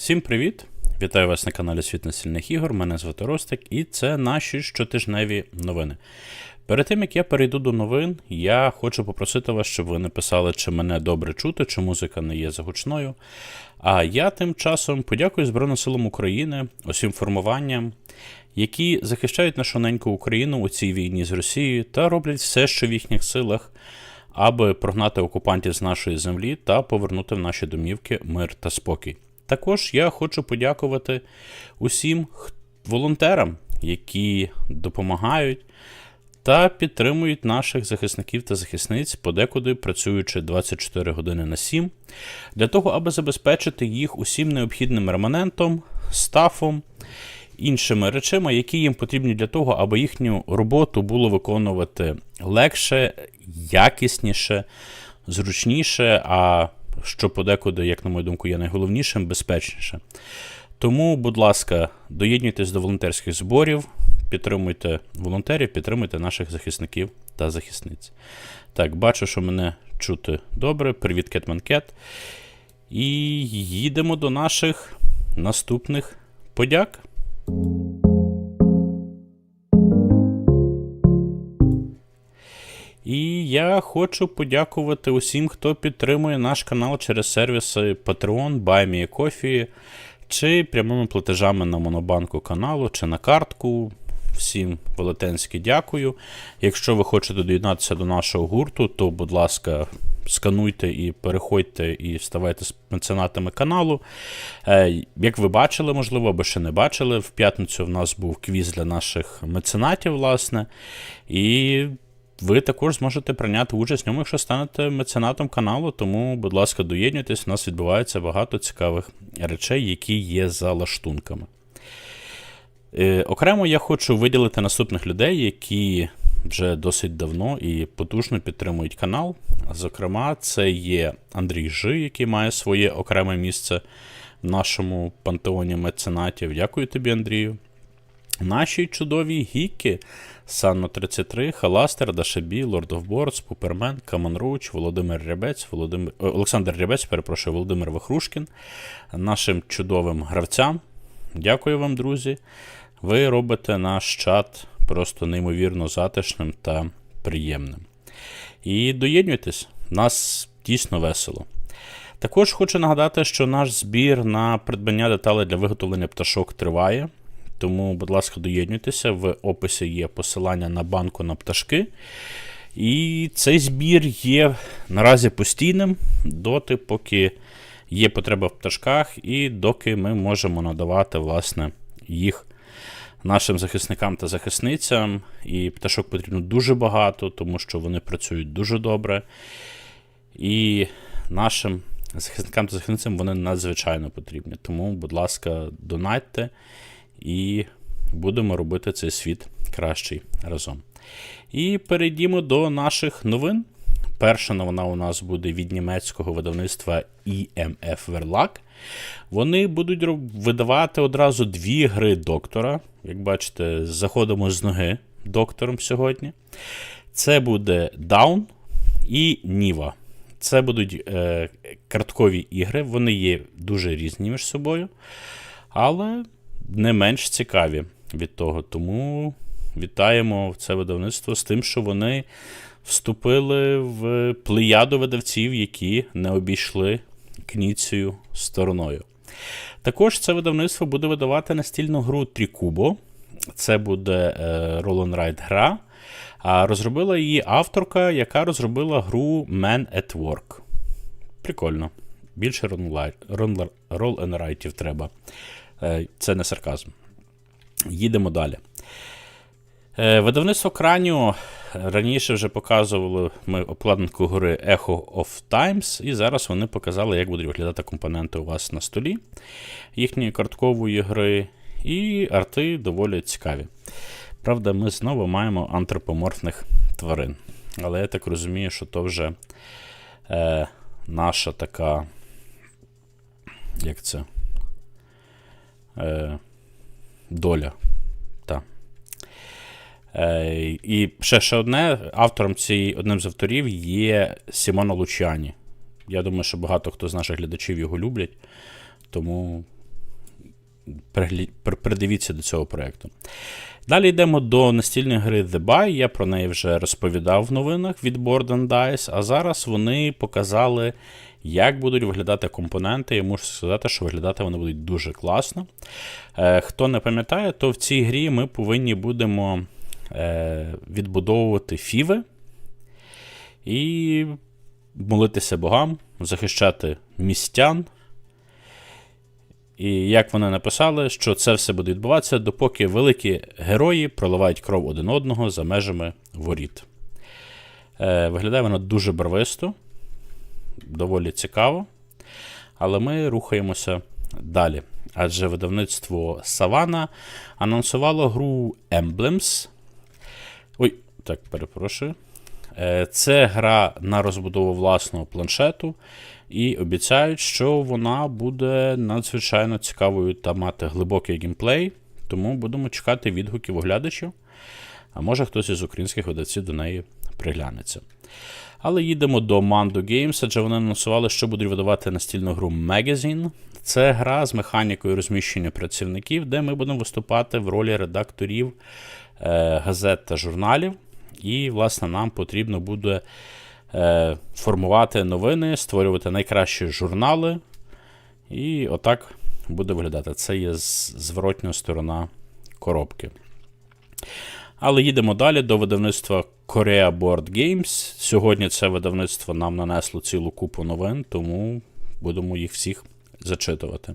Всім привіт! Вітаю вас на каналі Світ Насильних ігор. Мене звати Ростик, і це наші щотижневі новини. Перед тим як я перейду до новин, я хочу попросити вас, щоб ви написали, чи мене добре чути, чи музика не є загучною. А я тим часом подякую Збройним силам України, усім формуванням, які захищають нашу неньку Україну у цій війні з Росією та роблять все, що в їхніх силах, аби прогнати окупантів з нашої землі та повернути в наші домівки мир та спокій. Також я хочу подякувати усім волонтерам, які допомагають та підтримують наших захисників та захисниць, подекуди працюючи 24 години на 7, для того, аби забезпечити їх усім необхідним реманентом, стафом, іншими речами, які їм потрібні для того, аби їхню роботу було виконувати легше, якісніше, зручніше, а що подекуди, як на мою думку, є найголовнішим, безпечніше. Тому, будь ласка, доєднуйтесь до волонтерських зборів, підтримуйте волонтерів, підтримуйте наших захисників та захисниць. Так, бачу, що мене чути добре. Привіт, Кетманкет. І їдемо до наших наступних подяк. І я хочу подякувати усім, хто підтримує наш канал через сервіси Patreon, BuyMeACoffee, чи прямими платежами на монобанку каналу, чи на картку. Всім велетенське дякую. Якщо ви хочете доєднатися до нашого гурту, то, будь ласка, скануйте і переходьте і ставайте меценатами каналу. Е, Як ви бачили, можливо, або ще не бачили, в п'ятницю в нас був квіз для наших меценатів, власне. І ви також зможете прийняти участь в ньому, якщо станете меценатом каналу. Тому, будь ласка, доєднуйтесь, у нас відбувається багато цікавих речей, які є за лаштунками. Е, окремо я хочу виділити наступних людей, які вже досить давно і потужно підтримують канал. Зокрема, це є Андрій Жи, який має своє окреме місце в нашому пантеоні меценатів. Дякую тобі, Андрію. Наші чудові гіки Санно 33, Халастер, Дашабі, Лорд оф Бордс, Пупермен, Каманруч, Володимир Рябець, Володимир... Олександр Рябець, перепрошую, Володимир Вахрушкін, нашим чудовим гравцям. Дякую вам, друзі. Ви робите наш чат просто неймовірно затишним та приємним. І доєднуйтесь, нас дійсно весело. Також хочу нагадати, що наш збір на придбання деталей для виготовлення пташок триває. Тому, будь ласка, доєднуйтеся. В описі є посилання на банку на пташки. І цей збір є наразі постійним доти, поки є потреба в пташках, і доки ми можемо надавати власне, їх нашим захисникам та захисницям. І пташок потрібно дуже багато, тому що вони працюють дуже добре. І нашим захисникам та захисницям вони надзвичайно потрібні. Тому, будь ласка, донатьте і будемо робити цей світ кращий разом. І перейдімо до наших новин. Перша новина у нас буде від німецького видавництва EMF Verlag. Вони будуть видавати одразу дві гри доктора. Як бачите, заходимо з ноги доктором сьогодні. Це буде Down і Ніва. Це будуть е, карткові ігри, вони є дуже різні між собою, але не менш цікаві від того. Тому вітаємо це видавництво з тим, що вони вступили в плеяду видавців, які не обійшли кніцію стороною. Також це видавництво буде видавати настільну гру Трікубо. Це буде е, Roll and Ride гра. А розробила її авторка, яка розробила гру Man at Work. Прикольно. Більше and Ride треба. Е, Це не сарказм. Їдемо далі. Е, Видавництво Краніо раніше вже показували ми обкладинку гри Echo of Times, і зараз вони показали, як будуть виглядати компоненти у вас на столі їхньої карткової гри, і арти доволі цікаві. Правда, ми знову маємо антропоморфних тварин. Але я так розумію, що то вже е, наша така. Як це? Е, доля. Та. Е, і ще, ще одне, автором цієї, одним з авторів є Сімоно Лучані. Я думаю, що багато хто з наших глядачів його люблять. Тому придивіться до цього проєкту. Далі йдемо до настільної гри The Buy. Я про неї вже розповідав в новинах від Board and Dice, а зараз вони показали, як будуть виглядати компоненти. Я можу сказати, що виглядати вони будуть дуже класно. Е, хто не пам'ятає, то в цій грі ми повинні будемо е, відбудовувати фіви і молитися богам, захищати містян. І як вони написали, що це все буде відбуватися, допоки великі герої проливають кров один одного за межами воріт. Е, виглядає воно дуже барвисто, доволі цікаво. Але ми рухаємося далі. Адже видавництво Savannah анонсувало гру Emblems. Ой, так, перепрошую. Е, Це гра на розбудову власного планшету, і обіцяють, що вона буде надзвичайно цікавою та мати глибокий геймплей. Тому будемо чекати відгуків оглядачів. А може хтось із українських видавців до неї приглянеться. Але їдемо до Mando Games, адже вони анонсували, що будуть видавати настільну гру Magazine. Це гра з механікою розміщення працівників, де ми будемо виступати в ролі редакторів е, газет та журналів. І, власне, нам потрібно буде е, формувати новини, створювати найкращі журнали. І отак буде виглядати. Це є зворотня сторона коробки. Але їдемо далі до видавництва Korea Board Games. Сьогодні це видавництво нам нанесло цілу купу новин, тому будемо їх всіх зачитувати.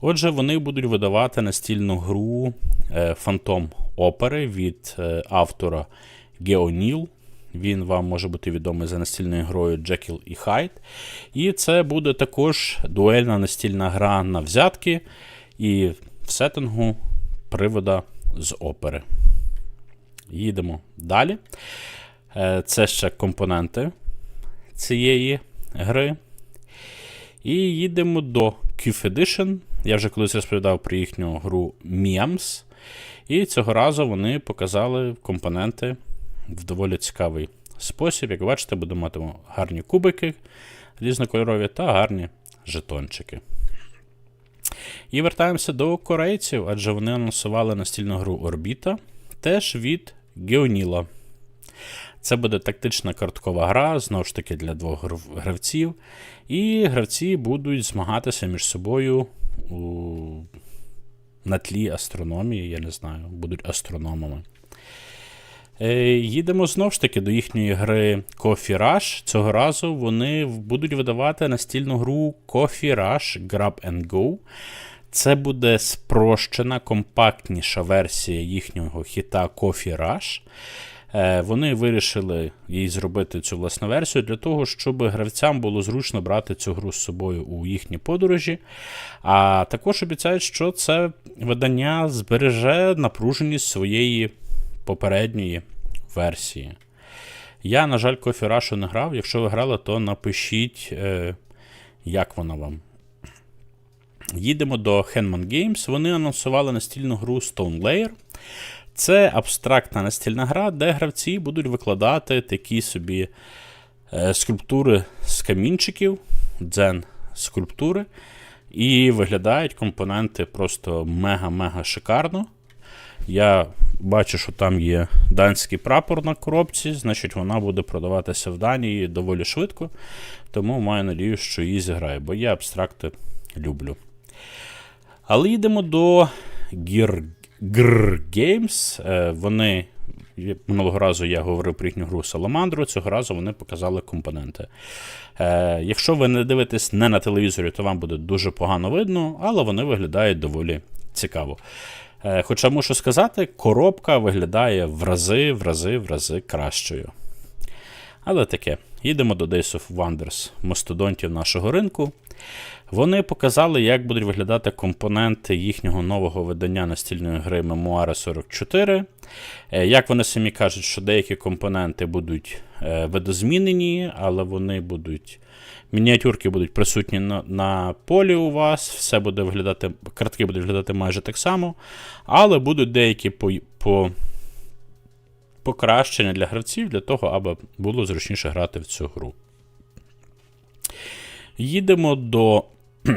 Отже, вони будуть видавати настільну гру е, Phantom Опери від е, автора Геоніл. Він вам може бути відомий за настільною грою Jekyll і Hyde. І це буде також дуельна настільна гра на взятки і в сеттингу привода з опери. Їдемо далі. Е, Це ще компоненти цієї гри. І їдемо до Qf Edition. Я вже колись розповідав про їхню гру Miams. І цього разу вони показали компоненти в доволі цікавий спосіб. Як бачите, будемо мати гарні кубики різнокольорові та гарні жетончики. І вертаємося до корейців, адже вони анонсували настільну гру Орбіта, теж від Геоніла. Це буде тактична карткова гра, знову ж таки, для двох гравців. І гравці будуть змагатися між собою у... на тлі астрономії, я не знаю, будуть астрономами. Е, Їдемо знову ж таки до їхньої гри Coffee Rush. Цього разу вони будуть видавати настільну гру Coffee Rush Grab and Go. Це буде спрощена, компактніша версія їхнього хіта Coffee Rush. Е, Вони вирішили їй зробити цю власну версію для того, щоб гравцям було зручно брати цю гру з собою у їхні подорожі. А також обіцяють, що це видання збереже напруженість своєї попередньої версії. Я, на жаль, Coffee Rush не грав. Якщо ви грали, то напишіть, е, як вона вам. Їдемо до Henman Games. Вони анонсували настільну гру Stone Layer. Це абстрактна настільна гра, де гравці будуть викладати такі собі е, скульптури з камінчиків, дзен скульптури. І виглядають компоненти просто мега-мега шикарно. Я бачу, що там є данський прапор на коробці, значить вона буде продаватися в Данії доволі швидко. Тому маю надію, що її зіграю, бо я абстракти люблю. Але йдемо до Gear Games. Е, Вони минулого разу я говорив про їхню гру Саламандру, цього разу вони показали компоненти. Е, Якщо ви не дивитесь не на телевізорі, то вам буде дуже погано видно, але вони виглядають доволі цікаво. Е, Хоча мушу сказати, коробка виглядає в рази, в рази, в рази кращою. Але таке, їдемо до Days of Wonders, мастодонтів нашого ринку. Вони показали, як будуть виглядати компоненти їхнього нового видання настільної гри Memoire 44. Е, Як вони самі кажуть, що деякі компоненти будуть е, видозмінені, але вони будуть. Мініатюрки будуть присутні на, на полі у вас, все буде виглядати, картки будуть виглядати майже так само, але будуть деякі по, по, покращення для гравців для того, аби було зручніше грати в цю гру. Їдемо до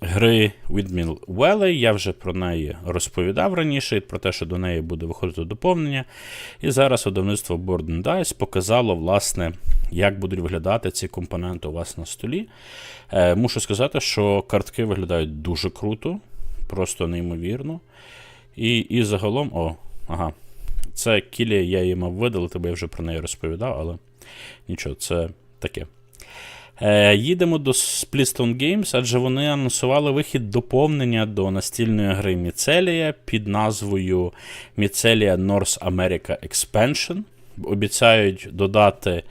гри Windmill Valley. Я вже про неї розповідав раніше, про те, що до неї буде виходити доповнення. І зараз видавництво Board and Dice показало, власне, як будуть виглядати ці компоненти у вас на столі. Е, мушу сказати, що картки виглядають дуже круто, просто неймовірно. І, і загалом, о, ага. Це кілія, я її мав видалити, бо я вже про неї розповідав, але нічого, це таке. Е, їдемо до Splitstone Games, адже вони анонсували вихід доповнення до настільної гри Міцелія під назвою Міцелія North America Expansion. Обіцяють додати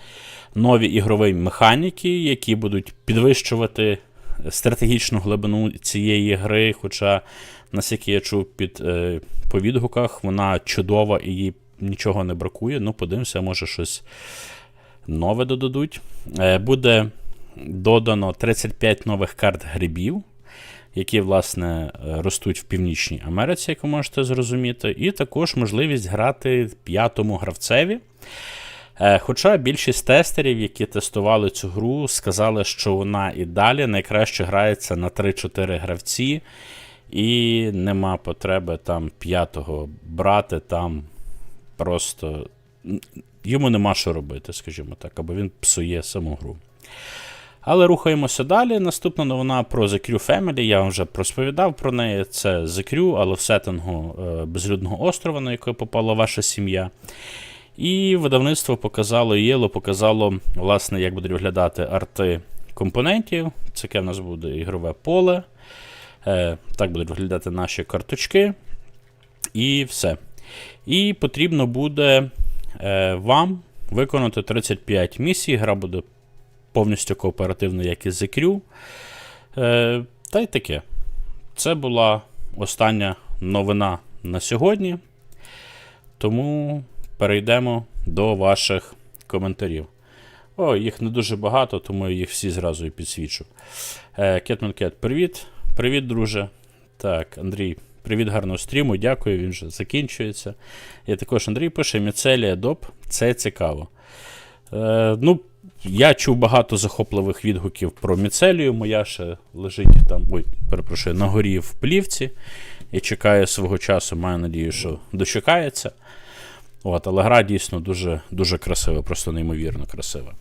нові ігрові механіки, які будуть підвищувати стратегічну глибину цієї гри. Хоча, наскільки я чув під, е, по відгуках, вона чудова і їй нічого не бракує. Ну, подивимося, може щось нове додадуть. Е, буде додано 35 нових карт грибів, які, власне, ростуть в Північній Америці, як ви можете зрозуміти, і також можливість грати п'ятому гравцеві. Е, Хоча більшість тестерів, які тестували цю гру, сказали, що вона і далі найкраще грається на 3-4 гравці, і нема потреби там п'ятого брати, там просто йому нема що робити, скажімо так, або він псує саму гру. Але рухаємося далі. Наступна новина про The Crew Family. Я вам вже розповідав про неї. Це The Crew, але в сеттингу е, безлюдного острова, на який попала ваша сім'я. І видавництво показало, Єло показало, власне, як будуть виглядати арти компонентів. Це яке в нас буде ігрове поле. Е, так будуть виглядати наші карточки. І все. І потрібно буде е, вам виконати 35 місій. Гра буде повністю кооперативна, як і The Crew. Е, та й таке. Це була остання новина на сьогодні. Тому перейдемо до ваших коментарів. О, їх не дуже багато, тому я їх всі зразу і підсвічу. Кетманкет, привіт. Привіт, друже. Так, Андрій, привіт, гарного стріму. Дякую, він вже закінчується. І також Андрій пише: Міцелія доп. Це цікаво. Е, ну, я чув багато захопливих відгуків про міцелію. Моя ще лежить там, ой, перепрошую, на горі в плівці і чекає свого часу. Маю надію, що дочекається. От, але гра дійсно дуже, дуже красива, просто неймовірно красива.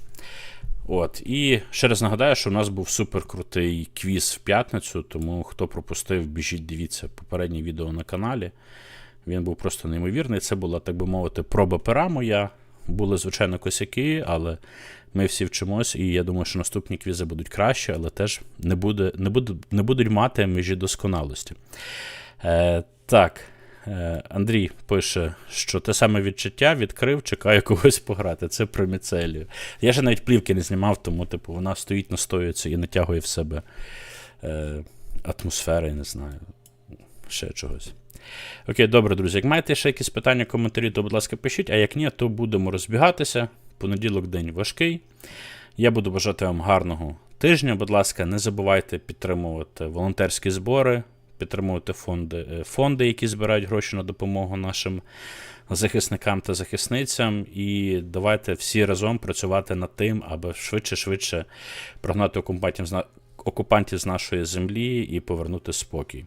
От, І ще раз нагадаю, що у нас був суперкрутий квіз в п'ятницю, тому хто пропустив, біжіть, дивіться попереднє відео на каналі. Він був просто неймовірний. Це була, так би мовити, проба пера моя. Були, звичайно, косяки, але ми всі вчимось, і я думаю, що наступні квізи будуть краще, але теж не, буде, не, буде, не будуть мати межі досконалості. Е, так, Андрій пише, що те саме відчуття відкрив, чекаю когось пограти. Це про міцелію. Я ще навіть плівки не знімав, тому типу, вона стоїть, настоюється і натягує в себе е, атмосфери, не знаю, ще чогось. Окей, добре, друзі. Як маєте ще якісь питання, коментарі, то, будь ласка, пишіть, а як ні, то будемо розбігатися. Понеділок день важкий. Я буду бажати вам гарного тижня. Будь ласка, не забувайте підтримувати волонтерські збори, підтримувати фонди, е, фонди, які збирають гроші на допомогу нашим захисникам та захисницям. І давайте всі разом працювати над тим, аби швидше-швидше прогнати окупантів окупантів з нашої землі і повернути спокій.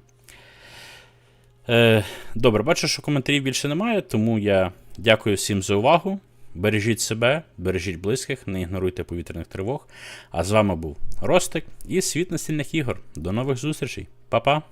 Е, Добре, бачу, що коментарів більше немає, тому я дякую всім за увагу. Бережіть себе, бережіть близьких, не ігноруйте повітряних тривог. А з вами був Ростик і світ настільних ігор. До нових зустрічей. Па-па!